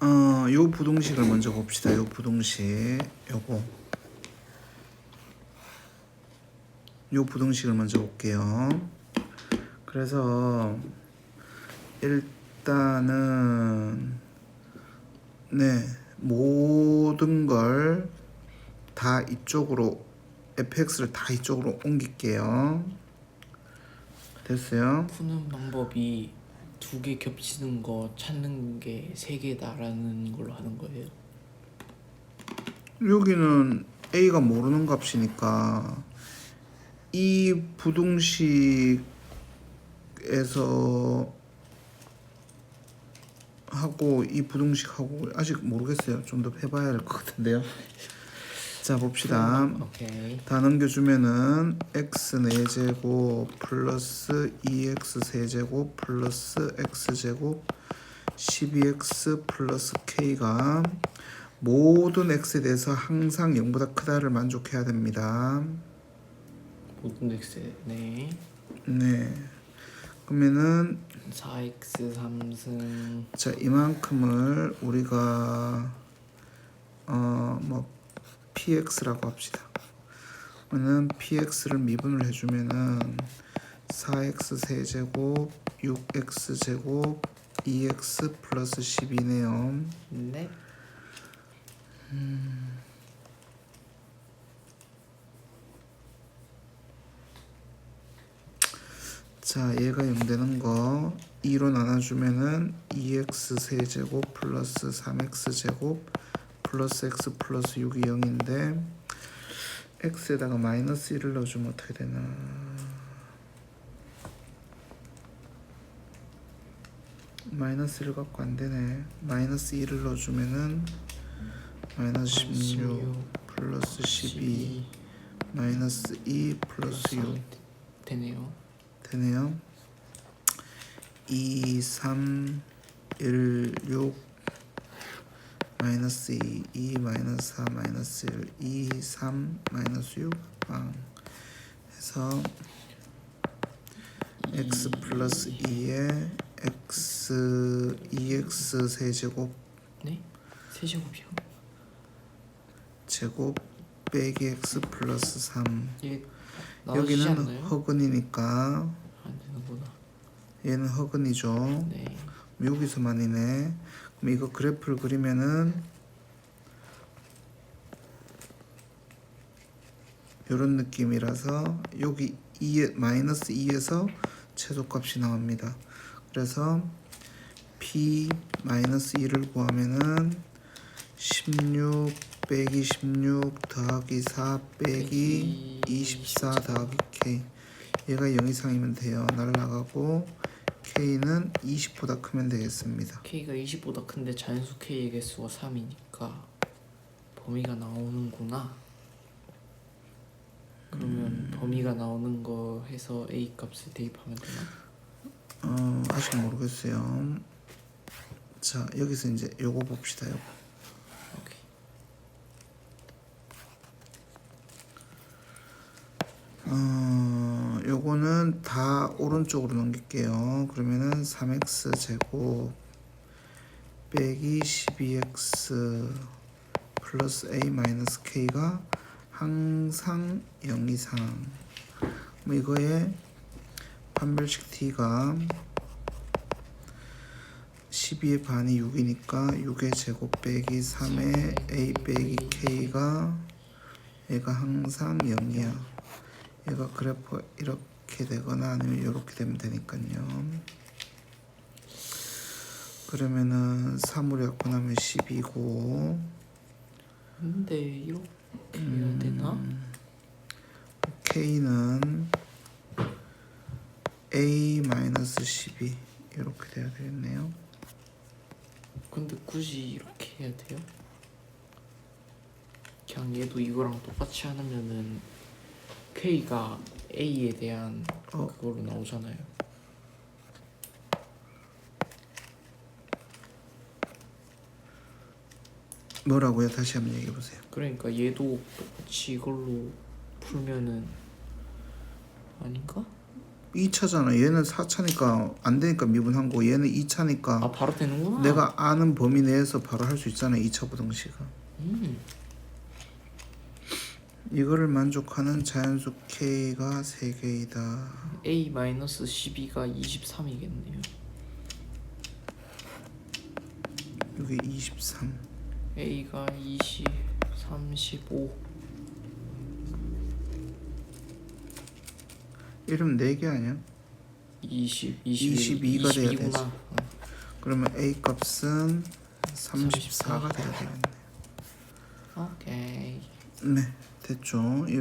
어, 요 부동식을 먼저 봅시다. 요 부동식 요거 요 부동식을 먼저 볼게요. 그래서 일단은 네 모든 걸 다 이쪽으로 fx를 다 이쪽으로 옮길게요. 됐어요? 푸는 방법이 두 개 겹치는 거 찾는 게 세 개다라는 걸로 하는 거예요. 여기는 a가 모르는 값이니까 이 부동식에서 하고 이 부동식하고 아직 모르겠어요. 좀 더 해봐야 할 것 같은데요. 자 봅시다. 오케이. 다 넘겨주면은 x 4제곱 플러스 2x 세제곱 플러스 x제곱 12x 플러스 k가 모든 x에 대해서 항상 0보다 크다를 만족해야 됩니다. 모든 x 네. 네. 그러면은 4x 3승 자 이만큼을 우리가 어뭐 px라고 합시다. 그러면 px를 미분을 해주면은 4x 세제곱 6x 제곱 2x 플러스 10이네요. 네. 자 얘가 0 되는 거 2로 나눠주면은 2x 세제곱 플러스 3x 제곱 플러스 x 플러스 6이 0인데 x에다가 마이너스 1을 넣어주면 어떻게 되나 마이너스 1 갖고 안 되네 마이너스 1을 넣어주면은 마이너스 16 플러스 12 마이너스 2 플러스 6 되네요. 되네요. 2, 3, 1, 6 마이너스 2, 2 마이너스 4 마이너스 1, 2, 3 마이너스 6 빵. 해서 x 플러스 2에 x 2x 세제곱 네? 세제곱이요. 제곱 빼기 x 플러스 3 이게 나눠지지 여기는 않나요? 허근이니까 안 되는구나. 얘는 허근이죠. 네. 여기서만이네. 그럼 이거 그래프를 그리면은 이런 느낌이라서 여기 2에 마이너스 2에서 최소값이 나옵니다. 그래서 p 마이너스 2를 구하면은 16 빼기 16 더하기 4 빼기 24 더하기 k 얘가 0 이상이면 돼요. 날라가고 k는 20보다 크면 되겠습니다. k가 20보다 큰데 자연수 k의 개수가 3이니까 범위가 나오는구나. 그러면 범위가 나오는 거 해서 a 값을 대입하면 되나? 어, 아직 모르겠어요. 자, 여기서 이제 요거 봅시다. 요거. 오케이. 어, 요거는 다 오른쪽으로 넘길게요. 그러면은 3x 제곱 빼기 12x 플러스 a 마이너스 k가 항상 0 이상. 그럼 이거의 판별식 t가 12의 반이 6이니까 6의 제곱 빼기 3의 a 빼기 k가 얘가 항상 0이야. 얘가 그래프 이렇게 되거나 아니면 이렇게 되면 되니까요. 그러면은 3으로 약분하면 10이고 근데 이렇게 해야 되나? k는 a 마이너스 12 이렇게 돼야 되겠네요. 근데 굳이 이렇게 해야 돼요? 그냥 얘도 이거랑 똑같이 하면은 k가 a에 대한 어. 그거로 나오잖아요. 뭐라고요? 다시 한번 얘기해 보세요. 그러니까 얘도 똑같이 이걸로 풀면은 아닌가? 2차잖아. 얘는 4차니까 안 되니까 미분한 거. 얘는 2차니까 아 바로 되는구나. 내가 아는 범위 내에서 바로 할 수 있잖아. 2차 부등식은. 음. 이거를 만족하는 자연수 k가 3개이다. A 마이너스 12가 23이겠네요. 여기 23. A가 20, 35. 이러면 4개 아니야? 20, 22가 돼야 22구나. 그러면 a 값은 34가 돼야 되겠네. 오케이. 네, 됐죠. 이